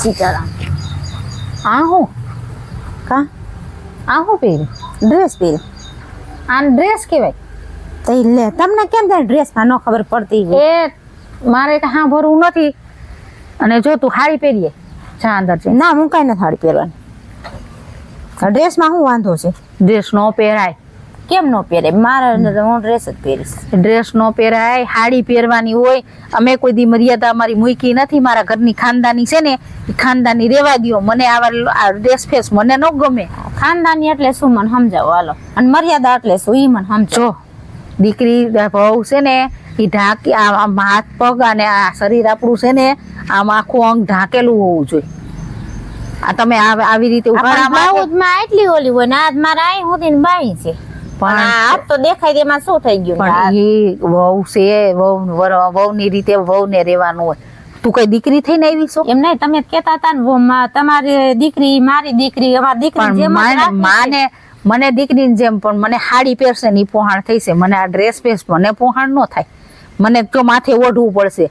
સીતારામ. આ હું કા? આ હું પહેર્યું ડ્રેસ પહેરી આ ડ્રેસ કહેવાય. તો લે તમને કેમ થાય ડ્રેસમાં ન ખબર પડતી એ મારે હા ભરવું નથી. અને જો તું હાડી પહેરીએ જા અંદર છે ના હું કાંઈ નથી સાડી પહેરવાની. ડ્રેસમાં શું વાંધો છે? ડ્રેસ ન પહેરાય. કેમ નો પહેરે? મારે હું ડ્રેસ જ પહેરીશ. ડ્રેસ નો પહેરાય હાડી પહેરવાની હોય. અમે કોઈ દી મર્યાદા અમારી મૂકી નથી. મારા ઘરની ખાનદાની છે ને એ ખાનદાની રેવા દ્યો. મને આવા ડ્રેસ ફેસ મને ન ગમે. ખાનદાની એટલે શું? મને સમજાવો હાલો. અને મર્યાદા એટલે શું? ઈ મને સમજો દીકરી વહુ છે ને એ ઢાંકી આ આમ હાથ પગ અને આ શરીર આપણું છે ને આમ આખું અંગ ઢાંકેલું હોવું જોઈએ. આ તમે આવી રીતે ઊભા એટલી ઓલી હોય ને આજ મારા અહીં સુધી ને બાઈ છે. પણ આપ તો દેખાય તેમાં શું થઈ ગયું? પણ એ વહુ છે વહુ વહુની રીતે વહુને રહેવાનું હોય. તું કઈ દીકરી થઈને આવી છો? એમ નહીં તમે કેતા હતા ને તમારી દીકરી મારી દીકરી અમારી દીકરી જેમ માને. માને દીકરીની જેમ પણ મને હાડી પહેરશે ને ઈ પોહાણ થઈ છે મને આ ડ્રેસ પહેરશે મને પોહાણ ન થાય. મને તો માથે ઓઢવું પડશે.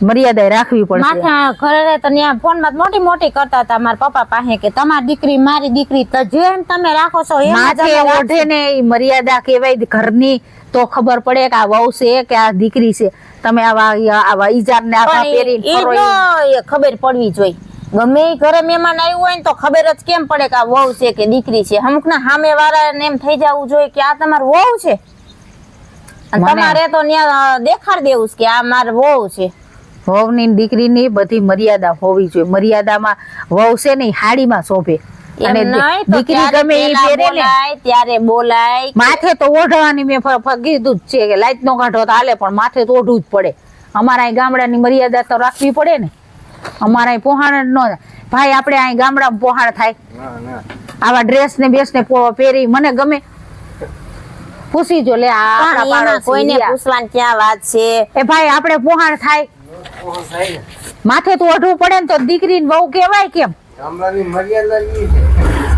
મર્યાદા રાખવી પડશે. માથે ઘરે તો ત્યાં ફોનમાં મોટી મોટી કરતા હતા મારા પપ્પા પાસે કે તમારી દીકરી મારી દીકરી તો જેમ તમે રાખો છો એમ માથે ઓઢે ને મર્યાદા કહેવાય ઘરની તો ખબર પડે કે આ વહુ છે કે આ દીકરી છે. તમે આવા આવા ઈજાર ને આવા નો એ ખબર પડવી જોઈએ. ગમે ઘરે મહેમાન આવ્યું હોય ને તો ખબર જ કેમ પડે કે આ વહુ છે કે દીકરી છે. અમુક ના સામે વાળા એમ થઈ જવું જોઈએ કે આ તમારું વહુ છે. તમારે તો ત્યાં દેખાડ દેવું કે આ મારો વહુ છે. વહુની દીકરીની બધી મર્યાદા હોવી જોઈએ. મર્યાદામાં વહુ છે ને હાડીમાં શોભે. અને દીકરી ગમે ઈ પહેરે ને ત્યારે બોલાય માથે તો ઓઢવાની મેં ફ- ફ- કીધું જ છે કે લાઈટ નો કાઢો તો હાલે પણ માથે તો ઓઢવું જ પડે. અમારા અહીં ગામડાની મર્યાદા તો રાખવી પડે ને. અમારા અહીં પોહાણ જ ન ભાઈ આપણે અહીં ગામડામાં પોહાણ થાય. આવા ડ્રેસ ને બેસ ને પહેરી મને ગમે. પૂછી જો લે કોઈને પૂછવાની ક્યાં વાત છે? એ ભાઈ આપણે પોહાણ થાય. માથે તો ઓઢવું પડે ને તો દીકરી બહુ વહુ કહેવાય કેમ? ગામડાની મર્યાદા ઈ છે.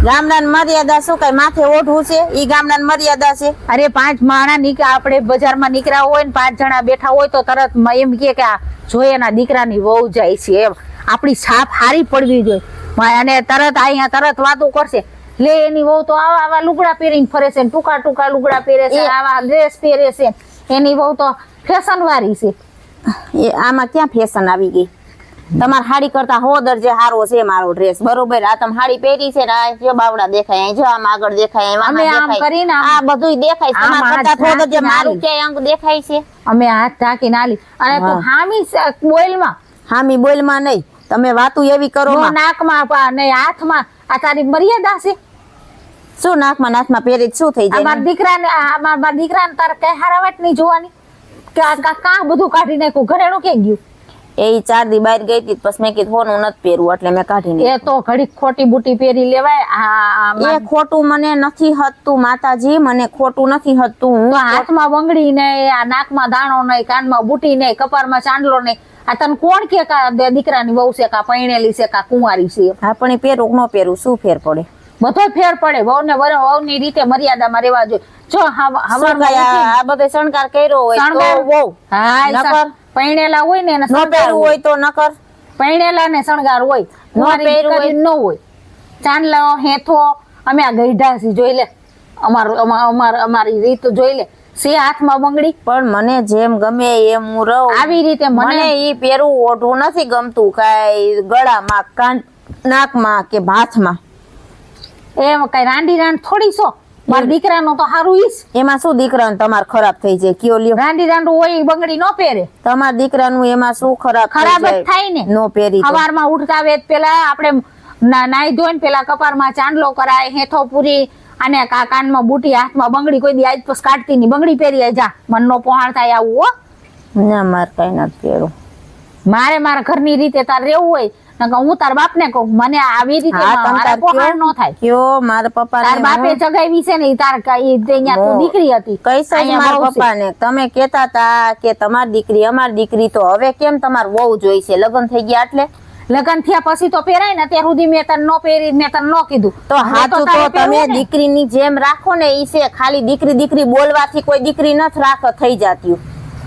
ગામડાની મર્યાદા શું કઈ? માથે ઓઢવું છે? ઈ ગામડાની મર્યાદા છે? અરે પાંચ માણા નીકળે આપણે બજારમાં નીકળ્યા હોય ને પાંચ જણા બેઠા હોય તો તરત એમ કે કે જોઈએ એના દીકરાની વહુ જાય છે એમ. આપણી છાપ હારી પડવી જોઈએ. અને તરત અહીંયા તરત વાતો કરશે. લે એની વહુ તો આવા આવા લુગડા પહેરીને ફરે છે ટૂંકા ટૂંકા લુગડા પહેરે છે આવા ડ્રેસ પહેરે છે. એની વહુ તો ફેશન વાળી છે. એ આમાં ક્યાં ફેશન આવી ગઈ? તમારે હાડી કરતા હો દરજે હારો છે મારો ડ્રેસ બરોબર? આ તમે હાડી પહેરી છે ને આ જો બાવડા દેખાય અહીં જો આમ આગળ દેખાય આમ દેખાય. કરીને આ બધું દેખાય તમારા કરતા હો દરજે મારું કે અંગ દેખાય છે? અમે હાથ ઢાંકી નાલી. અને તું હામી બોલમાં હામી બોલમાં નહીં. તમે વાતું એવી કરો નાકમાં નહીં હાથમાં. આ તારી મર્યાદા છે. શું નાકમાં નાકમાં પહેરી શું થઈ જાય? મારા દીકરાને મારા દીકરાને તારે કઈ હારાવટ નહીં જોવાની? કે આ કા કા બધું કાઢી નાખ્યું? ઘરેણું કે ગયું? એ ચાર દી બહાર ગઈ હતી પછી મેં કીધું હોનું નથી પહેરવું એટલે મેં કાઢી એ તો ઘડીક ખોટી બુટી પહેરી લેવાય એ ખોટું મને નથી હતું માતાજી મને ખોટું નથી હતું હું હાથમાં બંગડી ને આ નાકમાં દાણો નહીં કાનમાં બુટી નહીં કપારમાં ચાંદલો નહીં. આ તને કોણ કે કા દીકરાની વહુ છે કા પૈણેલી છે કા કુંવારી છે? આપણે પહેરું ન પહેરું શું ફેર પડે? બધો ફેર પડે. વહુને વર- વહુની રીતે મર્યાદામાં રહેવા જોઈએ. જો આ બધે શણગાર કર્યો હોય શણગાર- વહુ. હા નકર? પૈણેલા હોય ને ન પહેરવું હોય. તો નકર? પૈણેલા ને શણગાર હોય. ન પહેર્યું હોય- ન હોય. ચાંદલો હેથો અમે આ ગઈઢા સી જોઈ લે. અમારું અમાર અમારી રીત જોઈ લે. સે હાથમાં બંગડી? પણ મને જેમ ગમે એમ હું રહું. આવી રીતે મને મને ઈ પહેરવું ઓઢવું નથી ગમતું. કાંઈ ગળામાં કાન નાકમાં કે ભાથમાં. એમ કઈ રાંડી રાંડ થોડી છો? મારા દીકરાનો તો સારું ઈસ એમાં શું દીકરાનું તમાર ખરાબ થઈ જાય? કયો લ્યો? રાંડી રાંડું હોય બંગડી નો પહેરે. તમારા દીકરાનું એમાં શું ખરાબ ખરાબ જ થાય ને. નો પહેરી. સવારમાં ઉઠતા વેત પેલા આપણે નાઈ ધોઈને પેલા કપારમાં ચાંદલો કરાય હેઠો પૂરી અને કાન કાનમાં બુટી હાથમાં બંગડી કોઈ દી આજ પછી કાઢતી ની બંગડી પહેરી જા. મનનો પોહાણ થાય આવું હો. ના મારે કઈ નથી પહેરું મારે મારા ઘરની રીતે તાર રહેવું હોય હું તાર બાપને કહું મને આવી રીતે ન થાય. કયો? મારા પપ્પા તાર બાપે જગાવી છે ને તાર કઈ ત્યાં તું દીકરી હતી. કઈ સાઈ મારા પપ્પા ને તમે કેતા તા કે તમારી દીકરી અમારી દીકરી તો હવે કેમ તમાર વહુ જોઈ છે? લગ્ન થઈ ગયા એટલે? લગ્ન થયા પછી તો પહેરાય ને અત્યાર સુધી મેં તને ન પહેરી મેં તને ન કીધું. તો હાચું તો તમે ને. દીકરીની જેમ રાખો ને ઈ છે ખાલી દીકરી દીકરી બોલવાથી કોઈ દીકરી નથી રાખ થઈ જાતી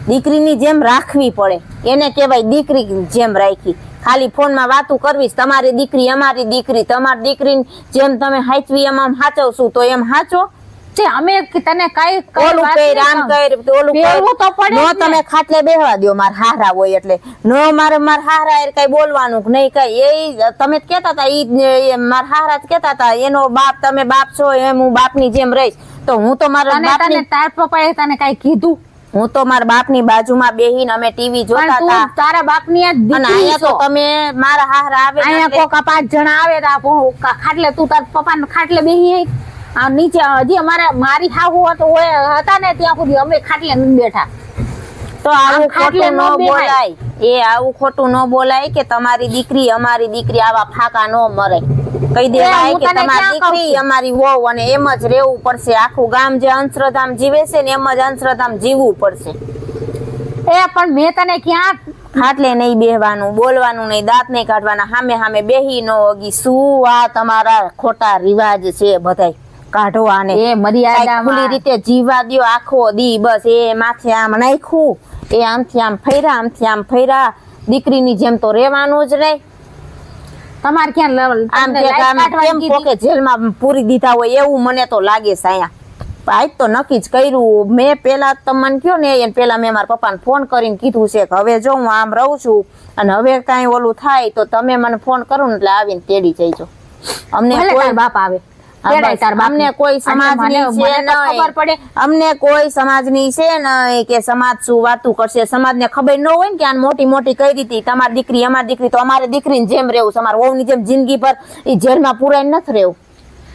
દીકરીની જેમ રાખવી પડે. એને કહેવાય દીકરી જેમ રાખી. ખાલી ફોનમાં વાતું કરવી તમારી દીકરી અમારી દીકરી તમારી દીકરીની જેમ તમે હાચવી એમ આમ હાચવશું તો એમ હાચો? છે અમે તને કઈ ઓલું કઈ રામ કઈ ઓલું પહેરવું તો પડે નો તમે ખાટલે બેહવા દો માર હારા હોય એટલે. નો મારે માર હારા એ કઈ બોલવાનું નહીં કઈ. એ તમે જ કહેતા હતા ઈ એ માર હારા જ કહેતા હતા એનો બાપ તમે બાપ છો એમ હું બાપની જેમ રહીશ. તો હું તો મારા બાપની તાર પપ્પાએ તને કઈ કીધું? હું તો મારા બાપની બાજુમાં બેહીને અમે ટીવી જોતા હતા તારા બાપની ની દીકરી તો. તમે મારા હાર આવે અહીંયા કોક પાંચ જણા આવે તો ખાટલે તું તાર પપ્પા ખાટલે બેહી. આ નીચે હજી અમારે મારી હાહુ હતો હોય હતા ને ત્યાં સુધી અમે ખાટલે બેઠા તો આવું ખોટું ન બોલાય. એ આવું ખોટું ન બોલાય કે તમારી દીકરી અમારી દીકરી આવા ફાકા ન મરે. કહી દેવાય કે તમારી દીકરી અમારી વહુ અને એમ જ રહેવું પડશે. આખું ગામ જે અંશ્રધામ જીવે છે ને એમ જ અંશ્રધામ જીવવું પડશે. એ પણ મેં તને ક્યાં ખાટલે નહીં બેહવાનું બોલવાનું નહીં દાંત નહીં કાઢવાના સામે સામે બેહી ન ઓગી શું આ તમારા ખોટા રિવાજ છે બધાય? કાઢો આને. એ મર્યાદા ખુલ્લી રીતે જીવવા દો આખો દી બસ એ માથે આમ નાખ્યું. એ આમથી આમ ફર્યા આમથી આમ ફર્યા દીકરીની જેમ તો રહેવાનું જ નહીં. તમારે ક્યાં આમ કેમ પોકે જેલમાં પૂરી દીધા હોય એવું મને તો લાગે છે અહીંયા. આજ તો નક્કી જ કર્યું. મેં પેલા તમને કયો ને એને પેલા મેં મારા પપ્પાને ફોન કરીને કીધું છે કે હવે જો હું આમ રહું છું અને હવે કાંઈ ઓલું થાય તો તમે મને ફોન કરો ને એટલે આવીને તેડી જઈજો. અમને કોઈ બાપ આવે. બસ. અમને કોઈ સમાજની છે નહીં. ખબર પડે અમને કોઈ સમાજની છે નહીં કે સમાજ શું વાતું કરશે. સમાજને ખબર ન હોય ને કે આ મોટી મોટી કઈ દીધી તમારી દીકરી અમારી દીકરી તો અમારે દીકરીની જેમ રહેવું છે. અમારા વહુની જેમ જિંદગી પર ઈ જેલમાં પુરાઈને નથી રહેવું.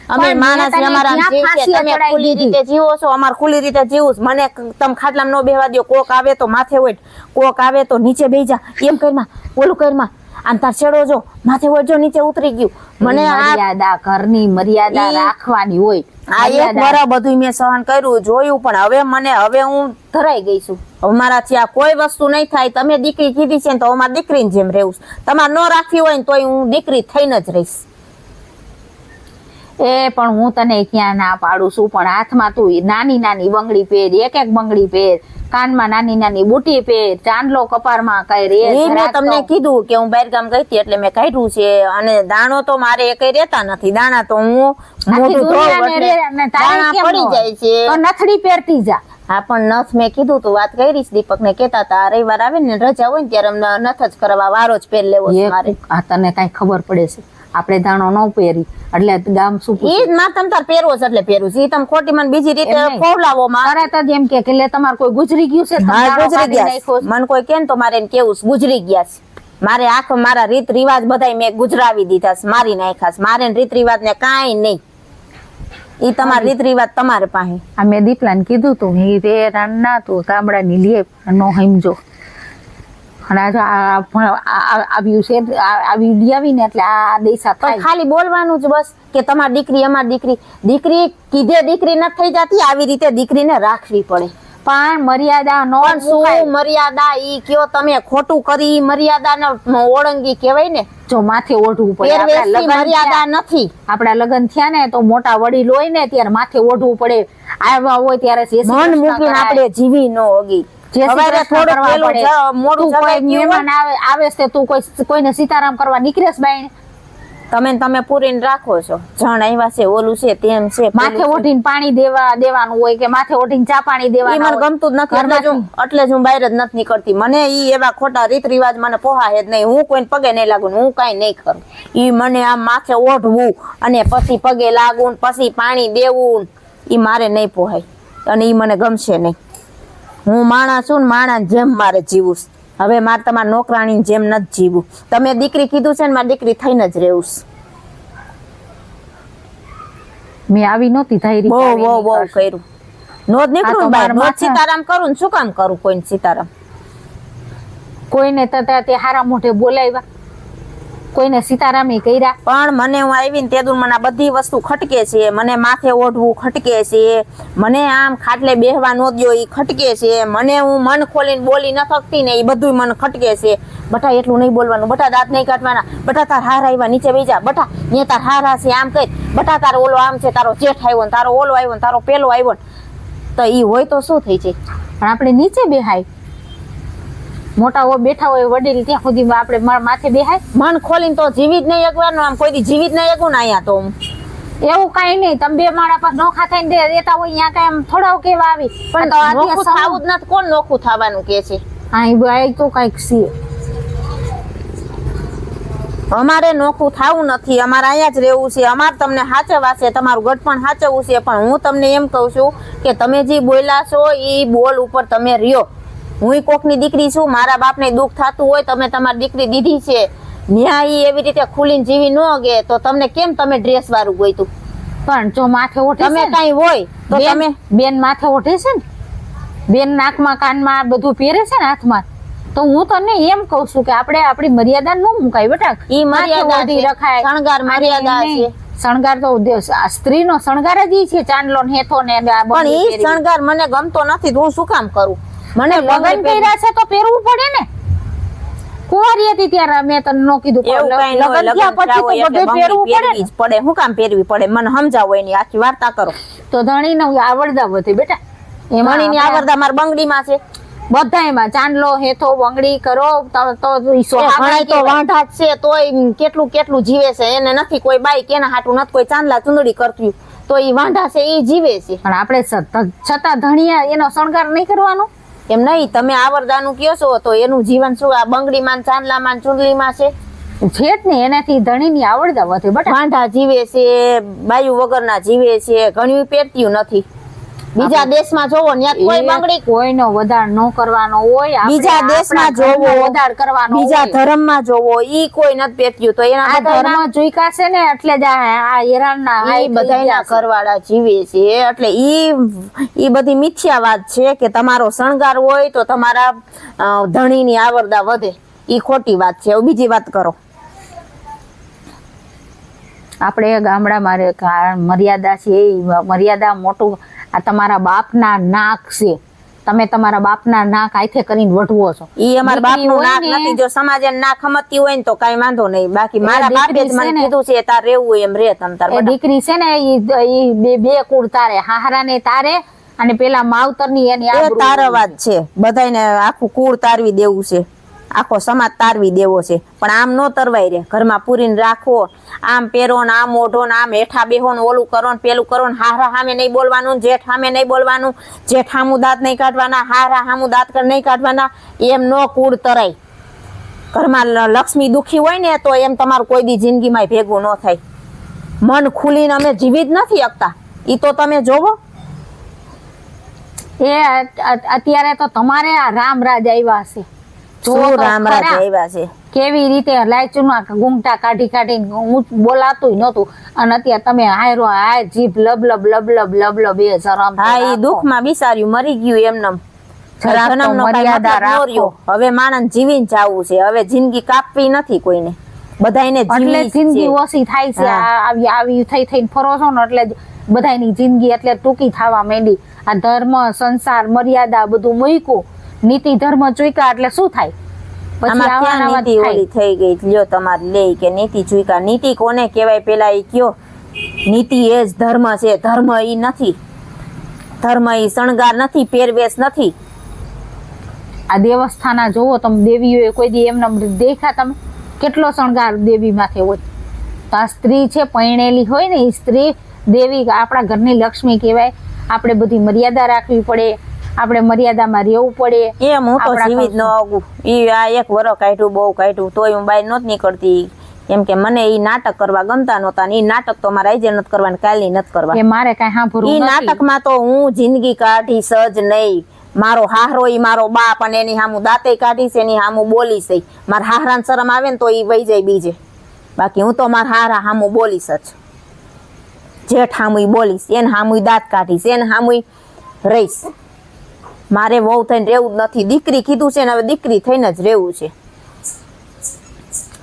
અમે માણસ અમારા તમે ખુલ્લી રીતે જીવો છો અમારે ખુલ્લી રીતે જીવું મને તમે ખાટલામાં ન બેહવા દ્યો કોક આવે તો માથે હોય કોક આવે તો નીચે જા. એમ કરમાં ઓલું કરમાં આમ તાર છેડો જો માથે વજો નીચે ઉતરી ગયું. મને મર્યાદા ઘરની મર્યાદા રાખવાની હોય. આ એક મર્યાદા- બધું મેં સહન કર્યું જોયું પણ હવે મને હવે હું ધરાઈ ગઈ છું. અમારાથી આ કોઈ વસ્તુ નહીં થાય. તમે દીકરી કીધી છે તો હું મારી દીકરીની જેમ રહેવું. તમારે ન રાખવી હોય ને તોય હું દીકરી થઈને જ રહીશ. એ પણ હું તને ક્યાં ના પાડું છું પણ હાથમાં તું નાની નાની બંગડી પહેર એક એક બંગડી પહેર. કાનમાં નાની નાની બુટી પે ચાંદલો કપારમાં કઈ રે મેં તમને કીધું કે હું બહાર ગામ ગઈ હતી એટલે મેં કાઢ્યું છે અને દાણો તો મારે કઈ રહેતા નથી. દાણા તો હું પડી જાય છે. તો નથડી પહેરતી જા. હા પણ નથ મેં કીધું તું વાત કરી દીપક ને કેતા હતા રવિવાર આવે ને રજા હોય ને ત્યારે અમને નથ જ કરવા વારો જ પહેર લેવો મારે. આ તને કઈ ખબર પડે છે. આપણે ધાણો ન પહેરી. એટલે ગામ શું ઈ માં તમ તાર પહેરવો છે એટલે પહેરું છે. ઈ તમે ખોટી મને બીજી રીતે એમ માં તરત જ એમ કે કે લે તમાર કોઈ ગુજરી ગયું છે? ગુજરી ગયા. મને કોઈ કે તો મારે એને કેવું ગુજરી ગયા છે. મારે આખ મારા રીત રિવાજ બધાય મેં ગુજરાવી દીધા છે મારી નાખ્યા છે. મારે રીત રિવાજ ને કાંઈ નહીં. ઈ તમારા રીત રિવાજ તમારે પાસે. આ મેં દીપલાને કીધું તું એ રાન્ના તું ગામડાની લે નો સમજો. અને આવ્યું છે આવ્યું લઈ આવીને એટલે આ દેશા થાય. ખાલી બોલવાનું જ બસ કે તમારી દીકરી અમારી દીકરી. દીકરી કીધે દીકરી ન થઈ જતી આવી રીતે દીકરીને રાખવી પડે. પણ મર્યાદા નો શું મર્યાદા? ઈ કયો તમે ખોટું કરી મર્યાદા મર્યાદાના ઓળંગી કહેવાય ને? જો માથે ઓઢવું પડે. મર્યાદા નથી. આપડા લગ્ન થયા ને તો મોટા વડીલ હોય ને ત્યારે માથે ઓઢવું પડે. આવ્યા હોય ત્યારે મન મૂકીને આપણે જીવી ન ઓગી સવારે કૃષ્ણ પેલું મોડું કોઈ જગાઈ ગયું હોય, મહેમાન આવે આવે છે તું કોઈ કોઈને સીતારામ કરવા નીકળેશ બાઈ તમે તમે પૂરીને રાખો છો. જણ આવ્યા છે ઓલું છે તેમ છે માથે ઓઢીને પાણી દેવા દેવાનું હોય કે માથે ઓઢીને ચા પાણી દેવાનું મને ગમતું જ નથી એટલે જ હું- એટલે જ હું બહાર જ નથી નીકળતી. મને ઈ એવા ખોટા રીત રિવાજ મને પોહાય જ નહીં. હું કોઈને પગે નહીં લાગુ હું કાંઈ નહીં કરું. ઈ મને આમ માથે ઓઢવું અને પછી પગે લાગવું પછી પાણી દેવું ઈ મારે નહીં પોહાય. અને ઈ મને ગમશે નહીં. હું માણસ છું ને માણસ જેમ મારે જીવું હવે મારે તમારા નોકરાણી જેમ નથી જીવું તમે દીકરી કીધું છે ને મારી દીકરી થઈને જ રહેવું મેં આવી નહોતી ધાયરી બહુ બહુ બહુ કર્યું. નો જ નીકળું બાર બહાર. મારા નો સીતારામ કરું ને શું કામ કરું? કોઈને સીતારામ? કોઈને તે હારા મોઢે બોલાવ્યા. કોઈને સીતારામે કર્યા. પણ મને હું આવીને તે દૂર મને આ બધી વસ્તુ ખટકે છે, મને માથે ઓઢવું ખટકે છે, મને આમ ખાટલે બેહવા ન દો એ ખટકે છે, મને હું મન ખોલીને બોલી ન શકતી ને એ બધું મને ખટકે છે. બટા એટલું નહીં બોલવાનું, બટા દાંત નહીં કાઢવાના, બટા તાર હાર આવ્યા નીચે બેજા બટા ને તાર હારા છે આમ કઈ, બટા તારો ઓલો આમ છે, તારો જેઠ આવ્યો ને તારો ઓલો આવ્યો ને તારો પેલો આવ્યો ને, તો એ હોય તો શું થઈ જાય? પણ આપણે નીચે બેહાય. મોટા હોય બેઠા હોય વડીલ ત્યાં સુધી આપણે માથે બેહાય. મન ખોલીને તો જીવી જ નહીં એકવાર આમ કોઈ દી જીવી જ નહીં એકું ને અહીંયા તો એવું કઈ નહીં તમે બે માળા પર નોખા થઈને રહેતા હોય અહીંયા કઈ થોડા કેવા આવી. પણ તો નોખું થવું જ નથી કોણ નોખું થવાનું કે છે? હા એ તો કંઈક છે. અમારે નોખું થવું નથી અમારે અહીંયા જ રહેવું છે અમારે તમને સાચવવા છે તમારું ગઢપણ સાચવવું છે પણ હું તમને એમ કહું છું કે તમે જે બોલ્યા છો એ બોલ ઉપર તમે રહ્યો. હું કોકની દીકરી છું મારા બાપને દુઃખ થતું હોય તમે તમારી દીકરી દીધી છે. ન્યાય એવી રીતે ખુલીને જીવી ન ગે તો તમને કેમ તમે ડ્રેસ વાળું ગોઈતું પણ જો માથે ઓઠે તમે કઈ હોય તો તમે બેન માથે ઓઠે છે ને બેન નાકમાં કાનમાં બધું પહેરે છે ને હાથમાં તો હું તને એમ કઉ છું કે આપણે આપણી મર્યાદા ન મુકાય બેટા. ઈ મર્યાદા રખાય. શણગાર મર્યાદા છે. શણગાર તો સ્ત્રીનો શણગાર જ છે ચાંદલો હેથો ને પણ ઈ શણગાર મને ગમતો નથી તો હું શું કામ કરું? મને લગન કર્યા છે તો પહેરવું પડે ને? કુંવારી હતી ત્યારે મેં તને નો કીધું ન લગ્ન થયા પછી તો બધું પહેરવું પડે ને? પડે હું કામ પહેરવી પડે? મને સમજાવો એની આખી વાર્તા કરો. તો ધણીને આવડતા વધે બેટા. મણીની આપણે- માર બંગડી માં છે. બધા એમાં ચાંદલો હેથો બંગડી કરો તો તો એ. જ છે તોય કેટલું કેટલું જીવે છે એને નથી કોઈ બાઈ કેના હાટું નથી કોઈ ચાંદલા ચુંદડી કરતું. તો એ વાંધા છે એ જીવે છે. પણ આપણે છતાં- છતાં ધણિયા એનો શણગાર નહીં કરવાનો? એમ નહીં તમે આવરદાનું કયો છો તો એનું જીવન શું આ બંગડીમાં ચાંદલામાં ને છે છે? જ ને એનાથી ધણીની આવડતા વધે બટ. વાંઢા જીવે છે બાયુ વગરના જીવે છે ઘણી પહેરતી નથી. બીજા દેશમાં જોવો ત્યાં કોઈ બંગડી કોઈનો વધાર ન કરવાનો હોય બીજા દેશમાં જોવો વધાર કરવાનો બીજા. ધર્મમાં જોવો ઈ કોઈ નથી પહેરતું તો એના ધર્મ છે ને એટલે જ આ હેરાનના આ છે. ઘરવાળા જીવે છે એટલે ઈ ઈ બધી મિથ્યા વાત છે કે તમારો શણગાર હોય તો તમારા ધણીની આવરદા વધે ઈ ખોટી વાત છે બીજી વાત કરો આપણે ગામડામાં મર્યાદા છે એ મર્યાદા મોટું આ તમારા બાપના નાક છે. તમે તમારા બાપના નાક આથે કરીને વઢવો છો. ઈ અમારા બાપનું નાક નથી જો સમાજે નાક હમતી હોય ને તો કઈ વાંધો નહીં. બાકી મારા બાપે જ દીકરી છે મને ને- કીધું છે તાર રહેવું એમ રે તમ તાર એ દીકરી છે ને ઈ ઈ બે બે કુળ તારે હાહરાને તારે અને પેલા માવતરની એની એ આબરૂ. તારવાદ છે. બધાયને આખું કુળ તારવી દેવું છે. આખો સમાજ તારવી દેવો છે. પણ આમ નો તરવાય રે. ઘરમાં પૂરીને રાખો આમ પહેરો ને આમ ઓઢો ને આમ હેઠા બેહો ને ઓલું કરો ને પેલું કરો ને હારા સામે નહીં બોલવાનું, જેઠ સામે નહીં બોલવાનું, જેઠ હામું દાંત નહીં કાઢવાના હારા હામું દાંત નહીં કાઢવાના, એમ ન કુળ તરાય. ઘરમાં લક્ષ્મી દુખી હોય ને તો એમ તમારું કોઈ દી જિંદગીમાં ભેગું ન થાય. મન ખુલીને અમે જીવી જ નથી શકતા એ તો તમે જોવો. એ અત- અત- અત્યારે તો તમારે આ રામ રાજ આવ્યા જુઓ શું રામ રાજ આવ્યા છે? કેવી રીતે લાયચુમાં ગુંગટા કાઢી કાઢી હું બોલાતું નહોતું. અને અત્યારે તમે હાયરો હાય જીભ લબલબ લબલબ લબલબ એ શરમ હા એ. દુઃખમાં બિસાર્યું મરી ગયું એમનેમ. હવે માણસ જીવીને જાવું છે. હવે જિંદગી કાપવી નથી કોઈને. બધાને એટલે જિંદગી ઓછી થાય છે. આવી આવી થઈ થઈને ફરો છો ને એટલે બધાની જિંદગી એટલે ટૂંકી થવા માંડી. આ ધર્મ સંસાર મર્યાદા બધું મૂક્યું. નીતિ ધર્મ ચૂક્યા એટલે શું થાય? પછી ઓલી થઈ ગઈ? લ્યો તમારે લે કે નીતિ ચૂક્યા. નીતિ કોને કહેવાય? પેલા એ કયો. નીતિ એ જ ધર્મ છે. ધર્મ એ નથી. ધર્મ એ શણગાર નથી પહેરવેશ નથી. આ દેવસ્થાના જોવો તમે દેવીઓ કોઈ દી એમને દેખા તમે? કેટલો શણગાર દેવી માથે હોય? તો આ સ્ત્રી છે પરણેલી હોય ને એ સ્ત્રી દેવી આપણા ઘરની લક્ષ્મી કહેવાય. આપણે બધી મર્યાદા રાખવી પડે. આપણે મર્યાદામાં રહેવું પડે. એમ હું તો આપણા જીવી ન આવું ઈ આ એક વરો કાઢ્યું બહુ કાઢ્યું તોય હું બહાર નહોતી નીકળતી. એમ કે મને ઈ નાટક કરવા ગમતા નહોતા ને ઈ નાટક તો મારા આજે નથી કરવા ને કાલની નથી કરવા. એ મારે કઈ સાંભળવું ઈ નાટકમાં તો હું જિંદગી કાઢી સજ નહીં. મારો હાહરો ઈ મારો બાપ અને એની સામું દાંતે કાઢીશ એની સામું બોલીશ ઈ. મારા હાહરાને શરમ આવે ને તો ઈ વહી જાય બીજે. બાકી હું તો મારા હારા સામું બોલીશ જ. જેઠ સામું બોલીશ એને સામું દાંત કાઢીશ એને સામું રહીશ. મારે વહુ થઈને રહેવું જ નથી. દીકરી કીધું છે ને હવે દીકરી થઈને જ રહેવું છે.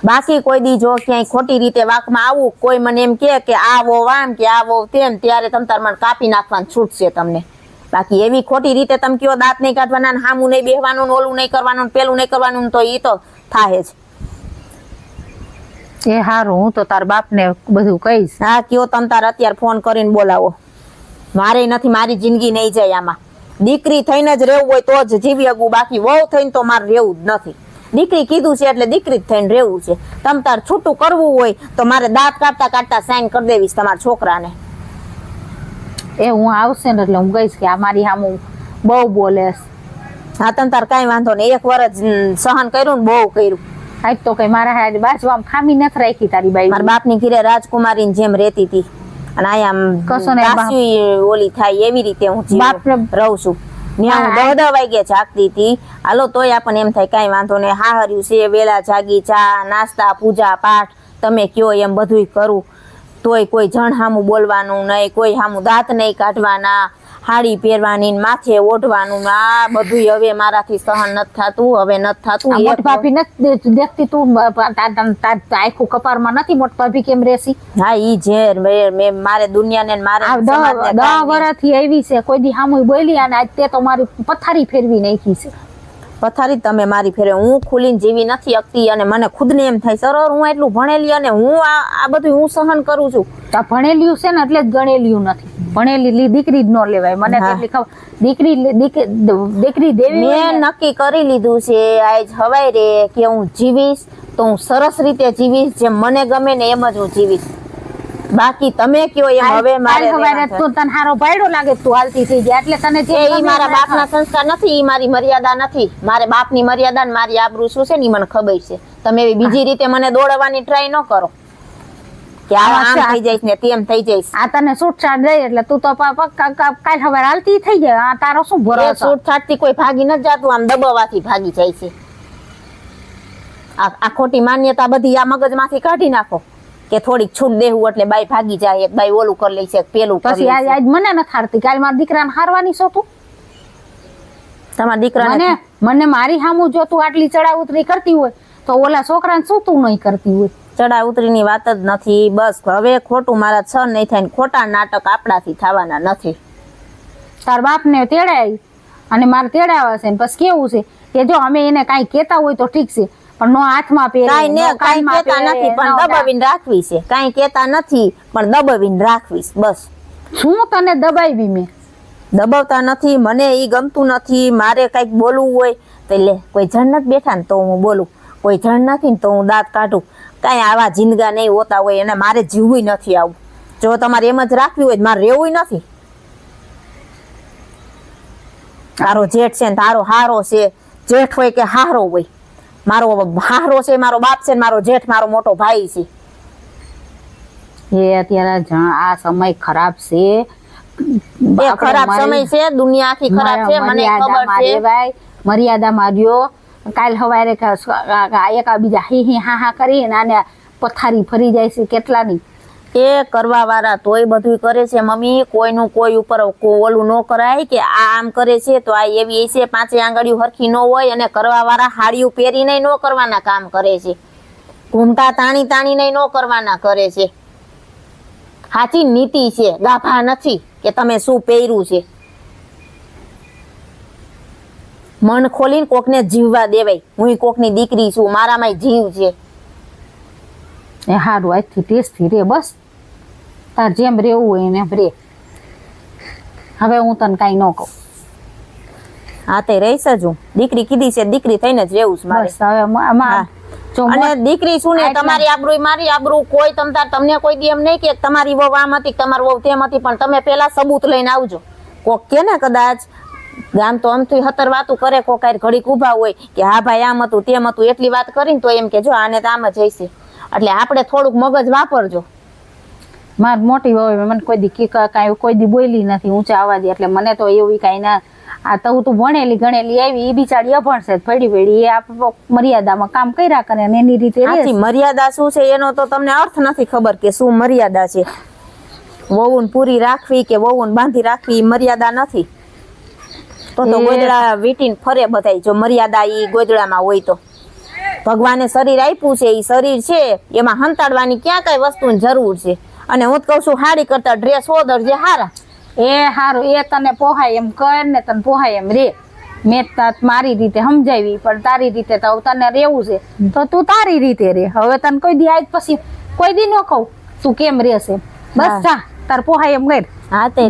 બાકી કોઈ દી જો ક્યાંય ખોટી રીતે વાકમાં આવું કોઈ મને એમ કે કે આ વહુ આમ કે આ વહુ તેમ ત્યારે તમ તાર મને કાપી નાખવાનું છૂટ છે તમને. બાકી એવી ખોટી રીતે તમે કયો દાંત નહીં કાઢવાના ને હામું નહીં બેહવાનું ઓલું નહીં કરવાનું પેલું નહીં કરવાનું તો એ તો થાય જ. એ હારું હું તો તાર બાપને બધું કહીશ. હા કયો તમ તાર અત્યારે ફોન કરીને બોલાવો. મારે નથી મારી જિંદગી નહીં જાય આમાં. દીકરી થઈને જ રહેવું હોય તો જ જીવી શકું બાકી વહુ થઈને તો મારે રહેવું જ નથી. દીકરી કીધું છે એટલે દીકરી જ થઈને રહેવું છે. તમ તાર છૂટું કરવું હોય તો મારે દાંત કાઢતા કાઢતા સાઈન કરી દેવીશ તમારા છોકરાને. એ હું આવશે ને એટલે હું કહીશ કે આ મારી સામું બહુ બોલે. હા તમ તાર કાંઈ વાંધો નહીં. એક વર્ષ સહન કર્યું ને બહુ કર્યું. આજ તો કઈ મારા બાજુ આમ ખામી નથી રાખી તારી બાઈ મારા બાપની ઘીરે રાજકુમારીની જેમ રહેતી હતી. અને અહીંયા આમ ઓલી થાય એવી રીતે હું રહું છું. ત્યાં હું હા, દહ દહ વાગે જાગતી હતી. હાલો તોય આપણને એમ થાય કાંઈ વાંધો નહીં. હાહર્યું છે વેલા જાગી ચા નાસ્તા પૂજા પાઠ તમે કયો એમ બધુંય કરું. તોય કોઈ જણ સામું બોલવાનું નહીં કોઈ સામું દાંત નહીં કાઢવાના. હાડી પહેરવાની માથે ઓઢવાનું આ બધું હવે મારાથી સહન નથી થતું હવે નથી થતું. મોટ ભાભી નથી દેખતી તું આખું કપારમાં નથી મોટ ભાભી કેમ રહેશી? હા ઈ જે મે- મારે દુનિયાને મારે દહ વર્ષથી આવી છે કોઈ દી સામું બોલી અને આજ તે તો મારી પથારી ફેરવી નાખી છે. પથારી તમે મારી ફેરે. હું ખુલીને જીવી નથી શકતી અને મને ખુદને એમ થાય સરળ હું એટલું ભણેલી અને હું આ આ બધું હું સહન કરું છું. તો આ છે ને એટલે જ ગણેલિયું નથી. ભણેલી દીકરી જ ન લેવાય. મને કેટલી ખબર? દીકરી દીકરી દેવી મેં નક્કી કરી લીધું છે આજ હવાઈ રે કે હું જીવીશ તો હું સરસ રીતે જીવીશ જેમ મને ગમે ને એમ જ હું જીવીશ. બાકી તમે કયો એમ હવે મારે સવારે તું તને હારો ભાયડો લાગે તું હાલતી થઈ જાય એટલે તને જે ઈ મારા બાપના સંસ્કાર નથી ઈ મારી મર્યાદા નથી. મારે બાપની મર્યાદા ને મારી આબરૂ શું છે ને મને ખબર છે. તમે એવી બીજી રીતે મને દોડવાની ટ્રાય ન કરો. કે આ આમ થઈ જઈશ ને તેમ થઈ જઈશ. આ તને છૂટછાટ દઈ એટલે તું તો કાલ સવારે હાલતી થઈ જાય આ તારો શું ભરો ભરોસો? છૂટછાટથી કોઈ ભાગી ન જાતું આમ દબાવવાથી ભાગી જાય છે. આ આ ખોટી માન્યતા બધી આ મગજમાંથી કાઢી નાખો. કે થોડીક છૂટ દેવું એટલે બાઈ ભાગી જાય એક બાઈ ઓલું કરી લઈ છે પેલું પછી આજ આજ મને ન હારતી કાલ મારા દીકરાને હારવાની છો તું? તમારા દીકરાને મને મારી સામું જો તું આટલી ચડાવ ઉતરી કરતી હોય તો ઓલા છોકરાને શું તું નહીં કરતી હોય? ચડા ઉતરીની વાત જ નથી બસ હવે ખોટું મારા છ નહીં થાય ખોટા નાટક આપણાથી થવાના નથી. તાર બાપને તેડાય અને મારે તેડાવા છે ને પછી કેવું છે? કે જો અમે એને કાંઈ કહેતા હોય તો ઠીક છે પણ નો હાથમાં પહેરે કાંઈ ને કાઈ કેતા નથી પણ દબાવીને રાખવી છે. કાઈ કેતા નથી પણ દબાવીને રાખવીશ બસ. શું તને દબાવી મેં? દબાવતા નથી મને ઈ ગમતું નથી મારે કંઈક બોલવું હોય તો લે કોઈ જણ નથી બેઠા ને તો હું બોલું. કોઈ જણ નથી ને તો હું દાંત કાઢું. કાંઈ આવા જિંદગા નહીં હોતા હોય અને મારે જીવવું નથી આવું. જો તમારે એમ જ રાખવી હોય મારે રહેવું નથી. તારો જેઠ છે ને તારો હારો છે. જેઠ હોય કે હારો હોય. મારો હારો છે મારો બાપ છે મારો જેઠ મારો મોટો ભાઈ છે. એ અત્યારે આ સમય ખરાબ છે. ખરાબ સમય છે દુનિયા આખી ખરાબ છે મને ખબર છે. ભાઈ મર્યાદા માર્યો. કાલ સવારે એકા બીજા હી હી હા હા કરી આને પથારી ફરી જાય છે કેટલાની? એ કરવા વાળા તોય બધું કરે છે, મમ્મી. કોઈનું કોઈ ઉપર ઓલું ન કરાય કે આ આમ કરે છે તો આ એવી છે, પાંચે આંગળીઓ હરખી ન હોય અને કરવા વાળા હાડીઓ પહેરીને ન કરવાના કામ કરે છે. ઘૂમતા તાણી તાણીને ન કરવાના કરે છે. સાચી નીતિ છે, ગાભા નથી કે તમે શું પહેર્યું છે. મન ખોલીને કોકને જીવવા દેવાય. હું કોકની દીકરી છું મારામાં જીવ છે. એ સારું આજથી ટેસ્ટથી રે બસ. તાર જેમ રહેવું હોય એને રે. હવે હું તને કાંઈ ન કહું. હા તે રહીશ જ હું. દીકરી કીધી છે દીકરી થઈને જ રહેવું છે મારે. બસ હવે અને દીકરી શું ને તમારી આબરૂ મારી આબરૂ કોઈ તમ તાર તમને કોઈ દી એમ નહીં કે તમારી વહુ આમ હતી તમારી વહુ તેમ હતી પણ તમે પેલા સબૂત લઈને આવજો. કોક કે ને કદાચ ગામ તો આમથી હતર વાતું કરે કોક હારે ઘડીક ઊભા હોય કે હા ભાઈ આમ હતું તેમ હતું એટલી વાત કરીને તો એમ કે જો આને તો આમ જ હશે. એટલે આપણે થોડુંક મગજ વાપરજો. માર મોટી હોય મને કોઈ દી કી કાંઈ કોઈ દી બોલી નથી ઊંચા અવાજે એટલે મને તો એવું કાંઈ ના આ તો તું ભણેલી ગણેલી આવી એ બિચારી અભણ છે પડી પડી એ આપ મર્યાદામાં કામ કર્યા કરે અને એની રીતે મર્યાદા શું છે એનો તો તમને અર્થ નથી ખબર કે શું મર્યાદા છે. વહુન પૂરી રાખવી કે વહુન બાંધી રાખવી મર્યાદા નથી. તો તો ગોદડા વીટીને ફરે બધાય જો મર્યાદા એ ગોદડામાં હોય તો. ભગવાને શરીર આપ્યું છે એ શરીર છે એમાં હંતાડવાની ક્યાં કઈ વસ્તુની જરૂર છે? અને હું તો કહું છું હાડી કરતા ડ્રેસ ઓદર જે હારા. એ હારું એ તને પોહાય એમ કર ને તને પોહાય એમ રે. મેં મારી રીતે સમજાવી પણ તારી રીતે તો તને રહેવું છે. તો તું તારી રીતે રે. હવે તને કોઈ દી આજ પછી કોઈ દી ન કહું તું કેમ રહેશે? બસ જા તાર પોહાય એમ કર. હા તે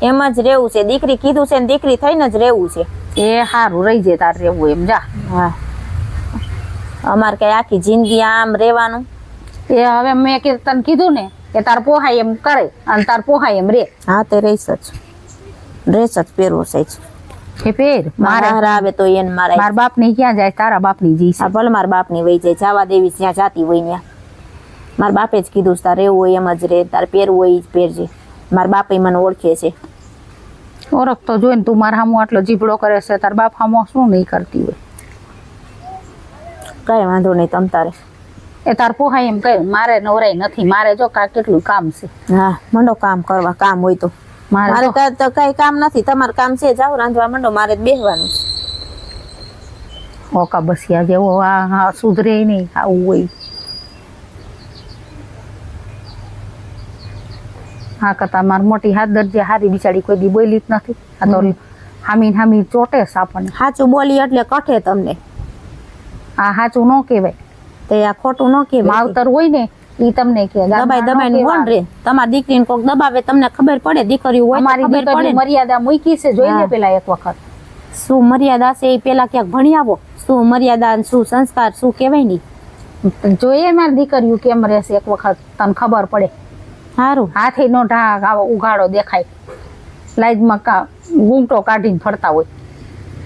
એમ જ રહેવું છે. દીકરી કીધું છે ને દીકરી થઈને જ રહેવું છે. એ સારું રહી જાય તાર રહેવું એમ. જા. હા. અમારે કઈ આખી જિંદગી આમ રહેવાનું? એ હવે મેં કે તને કીધું ને કે તાર પોહાય એમ કરે અને તાર પોહાય એમ રે. હા તે રહીશ જ ડ્રેસ જ પહેરવો છે જ કે પેર મારા. આવે તો એને મારા મારા બાપની ક્યાં જાય તારા બાપની હા આ ભલે મારા બાપની વહી જાય જવા દેવી છે, જ્યાં જાતી હોય ત્યાં. મારા બાપે જ કીધું છે, તારે રહેવું હોય એમ જ રે તારે પહેરવું હોય જ પહેરજે. મારા બાપે મને ઓળખે છે. ઓળખ તો જોઈને તું મારા હામું આટલો જીભડો કરે છે તાર બાપ હામો શું નહીં કરતી હોય. કઈ વાંધો નહીં તમ તારે. એ તાર પોહાય એમ કહ્યું મારે નવરાઈ નથી. મારે જો કા કેટલું કામ છે. હા મંડો કામ કરવા કામ હોય તો. મારે તો કઈ કામ નથી. તમારે કામ છે જાઓ રાંધવા મંડો. મારે બેસવાનું છે. ઓકા બસિયા જેવો આ હા સુધરે નહીં આવું હોય. હા કરતા માર મોટી હાથ દરજે હારી બિચારી કોઈ દી બોલી જ નથી. આ તો હામી. હામી ચોટે સાપણ. આપણને સાચું બોલી એટલે કઠે તમને. આ સાચું ન કહેવાય. તે આ ખોટું ન કહેવાય. માવતર હોય ને ઈ તમને કે દબાઈ દબાઈ કોણ રે. તમારી દીકરીને કોક દબાવે તમને ખબર પડે દીકરી હોય મારી દીકરી મર્યાદા મૂકી છે જોઈ લે પેલા એક વખત. શું મર્યાદા છે એ પેલા ક્યાંક ભણી આવો? શું મર્યાદા ને શું સંસ્કાર શું કહેવાય નહીં જોઈએ મારી દીકરીયું કેમ રહેશે એક વખત તને ખબર પડે. સારું હાથે નો ઢાક આવો ઉઘાડો દેખાય. લાઈજમાં કા કાઢીને ફરતા હોય.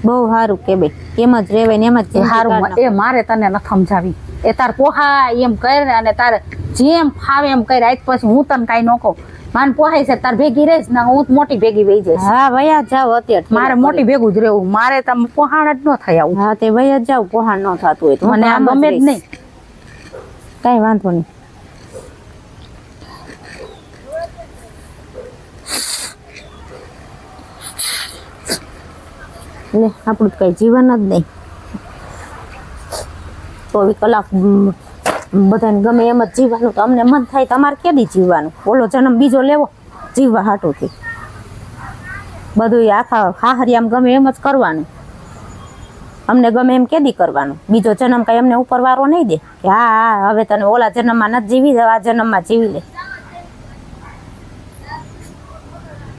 બહુ સારું કે બે. એમ જ રહેવાય ને એમ જ સારું એ મારે તને ન સમજાવી. એ તાર પોહા એમ કરે અને તારે જેમ ફાવે એમ કરે આજ પછી હું તને કાંઈ ન કહું. માન પોહાય છે તાર ભેગી રહીશ ને હું મોટી ભેગી વહી જઈશ. હા વયા જાવ અત્યારે મારે મોટી ભેગું જ રહેવું. મારે તમે પોહાણ જ ન થઈ આવું. હા તે વયા જ પોહાણ ન થતું હોય તો. મને આ ગમે જ નહીં. કાંઈ વાંધો નહીં. લે આપણું કઈ જીવન જ નહીં. ચોવીસ કલાક બધાને ગમે એમ જ જીવવાનું. તો મન થાય તમારે કેદી જીવવાનું? ઓલો જન્મ બીજો લેવો, જીવવા હાટુથી. બધું આખા હાહરિયામ ગમે એમ જ કરવાનું. અમને ગમે એમ કેદી કરવાનું? બીજો જન્મ કઈ અમને ઉપર વારો નહીં દે? કે હા હા, હવે તને ઓલા જન્મમાં નથી જીવી જવા આ જન્મમાં જીવી લે.